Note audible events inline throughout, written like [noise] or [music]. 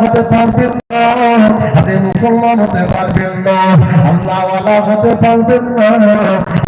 হতে পারবেন না আপনি মুসলমান হতে পারবেন না আল্লাহওয়ালা হতে পারবেন না।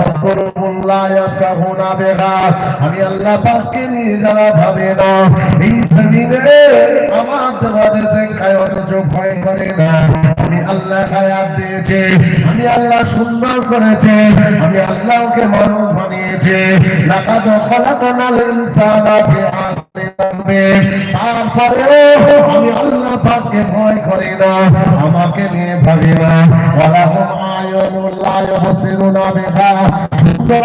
సద్గురువు আমি আল্লাহ পাককে নিয়ে যারা ভাবে না। এই জমিনে আমার তোমাদের দেখায় অথচ ভয় করে না। আমি আল্লাহ হায়াত দিয়েছে। আমি আল্লাহ সুন্দর করেছে। আমি আল্লাহকে মানব বানিয়েছে। লাকাদ খলাকনাল ইনসানা ফি আমাকে নিয়ে ভাবি না। ওয়ালা হুম আয়ুনুল লা বিহা। সুন্দর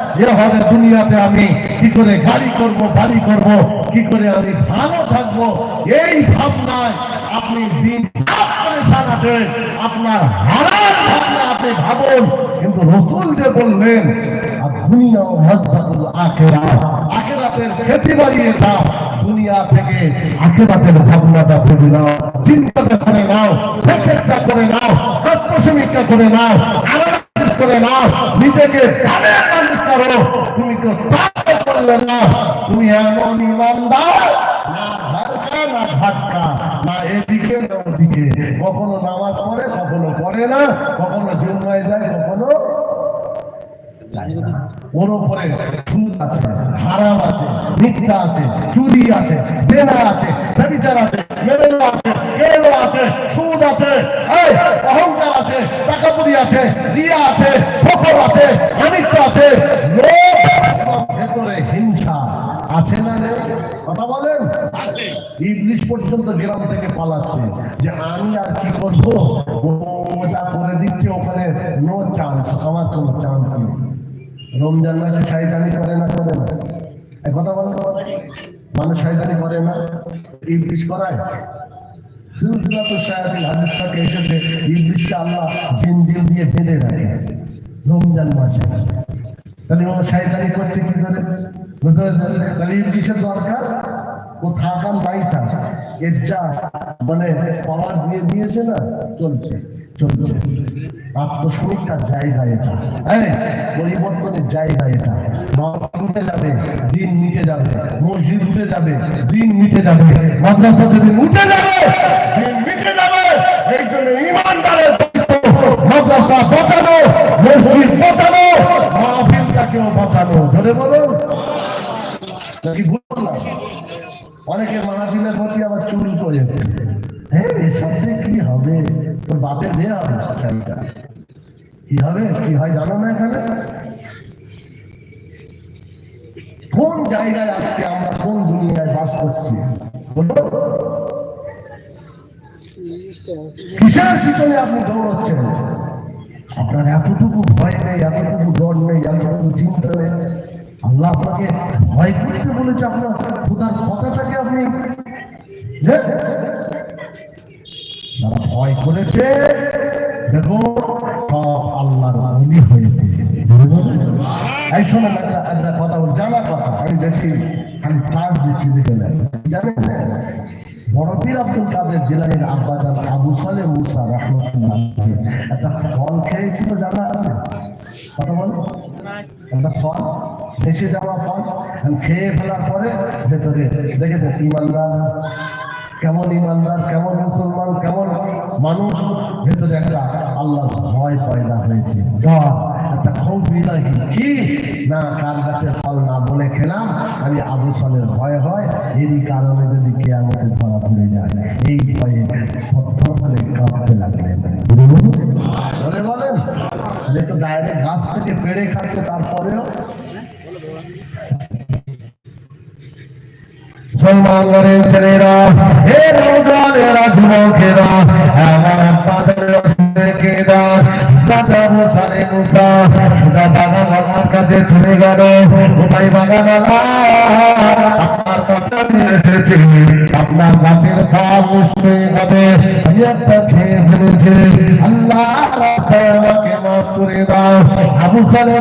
এ হবে দুনিয়াতে আমি কি করে গাড়ি করব, বাড়ি করব, কি করে আমি ভালো থাকব, এই ভাবনায় আপনি দিন সারাছেন আপনার হারার ভাবনা আপনি ভাবুন। কিন্তু রসুল যে বললেন করে নাও নিজেকে করো। তুমি তো করলে না। তুমি এমন ইমানদার নামাজ পড়ে, কখনো পড়ে না। কখনো যায়, কখনো ওর আছে আছে চুরি আছে, জেনা আছে আছে মেরেলো আছে কেড়েলো আছে সুদ আছে এই, অহংকার আছে টাকাপুরি আছে রিয়া আছে ফকর আছে অনিত্য আছে লোভ এবং ভেতরে হিংসা আছে না নেই? কথা বলেন আছে ইংলিশ পর্যন্ত গ্রাম থেকে পালাচ্ছে যে আমি আর কি করব ওটা করে দিচ্ছে ওখানে নো চান্স আমার কোনো চান্স নেই। রমজান মাসে শয়তানি করে না করে? না কথা বলেন মানুষ শয়তানি করে না? ইংলিশ করায়? সিলসিলা তো শায়াতিন হাদিস থেকে এসেছে ইংলিশকে আল্লাহ জিন জিন দিয়ে বেঁধে রাখে রমজান মাসে। তাহলে ও শয়তানি করছে কি করে? বুঝতে পারছেন? তাহলে ইংলিশের দরকার, ও থাকান বাইটা এর যা মানে পাওয়ার দিয়ে দিয়েছে না? চলছে চলছে। আত্মসমীক্ষার জায়গা এটা। হ্যাঁ পরিবর্তনের জায়গা এটা। মা যাবে, দিন মিটে যাবে, মসজিদ উঠে যাবে, দিন মিটে যাবে। মাদ্রাসা যদি উঠে যাবে, দিন মিটে যাবে, এই জন্য ইমানদারের মাদ্রাসা বাঁচানো মসজিদ বাঁচানো মাহফিলটাকেও বাঁচানো ধরে বলুন। নাকি কোন জায়গায় আজকে আমরা কোন দুনিয়ায় বাস করছি? কিসের পিছনে আপনি দৌড়চ্ছেন? আপনার এতটুকু ভয় নেই, এতটুকু ডর নেই, এতটুকু চিন্তা নেই। আল্লাহ আপনাকে ভয় করতে বলেছে, আপনার খোদার কথাটাকে আপনি যারা ভয় করেছে শোনেন একটা একটা কথা বল জানা কথা। আমি দেখি, আমি ক্লাস দিচ্ছি দেখে নেন জানেন বড় পীর আব্দুল কাদের জিলানির আব্বাজান আবু সালে মুসা রহমতুল্লাহ একটা ফল খেয়েছিল, জানা আছে? কথা বল। একটা ফল, ভেসে যাওয়া ফল খেয়ে ফেলার পরে ভেতরে দেখেছে, ইমানদার, কেমন ইমানদার, কেমন মুসলমান, কেমন মানুষ, ভেতরে একটা আল্লাহ ভয় পয়দা হয়েছে। ডর কি না কার কাছে ফল না বলে খেলাম আমি আবু ভয় হয় এরই কারণে যদি কে আমাকে ধরা পড়ে যায় এই ভয়ে থরথর কাঁপতে লাগলেন গাছ থেকে পেড়ে খাচ্ছে তারপরেও মুসলমানের ছেলেরা হে নৌকানেরা যুবকেরা আমার কেরা আপনার কাছে আল্লাহ রাস্তায় করে দাও। আবু সালে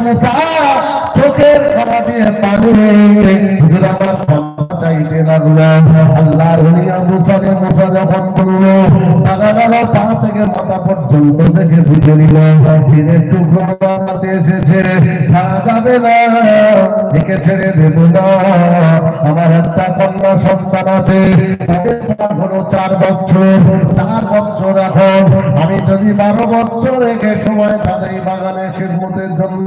চোখের খানা দিয়ে পানি হুজুর আমার চাইতে মুসা যখন বলল বাগানালা পা থেকে মাথা পর্যন্ত দেখে বুঝে নিল দিনের টুকরো বানাতে এসেছে। ছাড়া যাবে না, একে ছেড়ে দেব না। আমার একটা কন্যা সন্তান আছে হলো চার বছর। চার বছর এখন। আমি যদি বারো বছর রেখে সময় তাদের বাগানে খেদমতের জন্য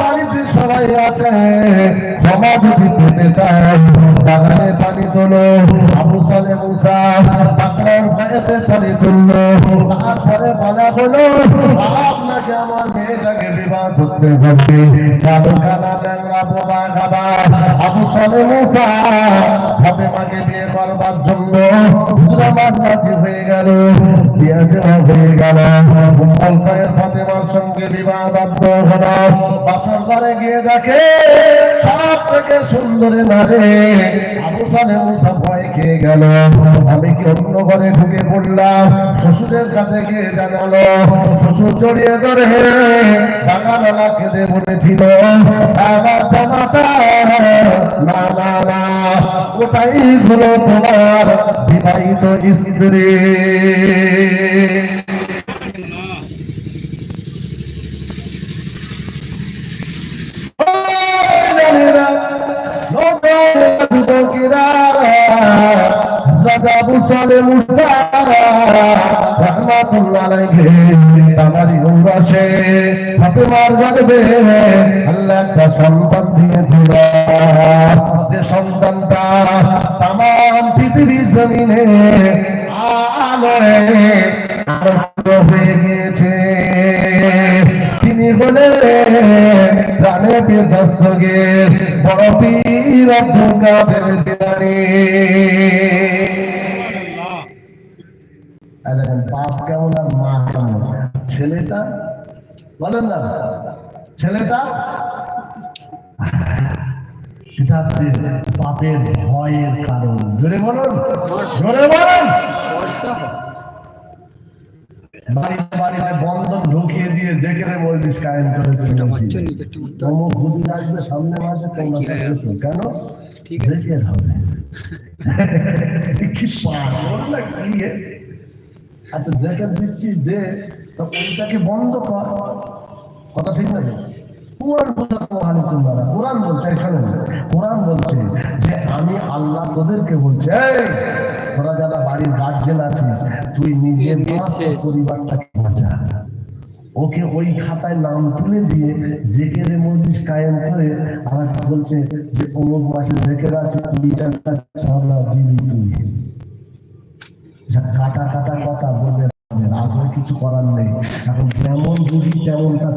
বাড়িতে সবাই আছে। জমা যদি পেতে চাই বাগানে পানি তোলো। আবু সালে মুসা বাগান পায়েতে পানি তুললো। তারপরে বলা হলো আপনাকে আমার মেয়েটাকে বিবাহ করতে হবে কালো খানা ল্যাংড়া বোবা খাবা আবু সালে মুসা ফাতেমাকে বিয়ে করবার জন্য আমার রাজি হয়ে গেল বিয়ে দেওয়া হয়ে গেল উম্মুল ফাতেমার সঙ্গে বিবাহ বাধ্য হলো বাসর ঘরে গিয়ে দেখে সব সুন্দরী নারে আবু সালে মুসা ভয় খেয়ে গেল। আমি কি অন্য ঘরে ঢুকে পড়লাম? শ্বশুরের কাছে গিয়ে জানালো, শ্বশুর জড়িয়ে ধরে বাগানালা খেতে বলেছিল, আমার জামাতা না না না ওটাই হলো তোমার বিবাহিত স্ত্রী। সন্তান দিয়েছিল যে সন্তানটা তাম পৃথিবী জমিনে আলোয় হয়ে গিয়েছে তিনি হলেন প্রাণে দস্তগের বড় পীর আব্দুল বাপ কেমন আর মা কেমন? ছেলেটা? বলেন না। ছেলেটা? সেটা হচ্ছে বাপের ভয়ের কারণ। জোরে বলুন। জোরে বলুন। বাড়িতে বাড়িতে বন্ধন ঢুকিয়ে দিয়ে যেখানে মসজিদ কায়েম করেছে অমুক হুজুর আসবে সামনে মাসে তোমরা কেন? ঠিক আছে। হবে। [laughs] [laughs] কি পাগল না কি? আচ্ছা যেটা দিচ্ছিস দে তো ওইটাকে বন্ধ কর। কথা ঠিক না কোরআন কোরআন বলছে এখানে কোরআন বলছে যে আমি আল্লাহ তোদেরকে বলছি তোরা যারা বাড়ির গার্জেন আছিস তুই নিজের। পরিবারটাকে বাঁচা। ওকে ওই খাতায় নাম তুলে দিয়ে জেকের মজলিস কায়েম করে আমার বলছে যে অমুক মাসে জেকের আছে একটা দিবি তুই। কাটা কাটা কথা বলবেন আপনার কিছু করার নেই। এখন যেমন বুঝি তেমন তার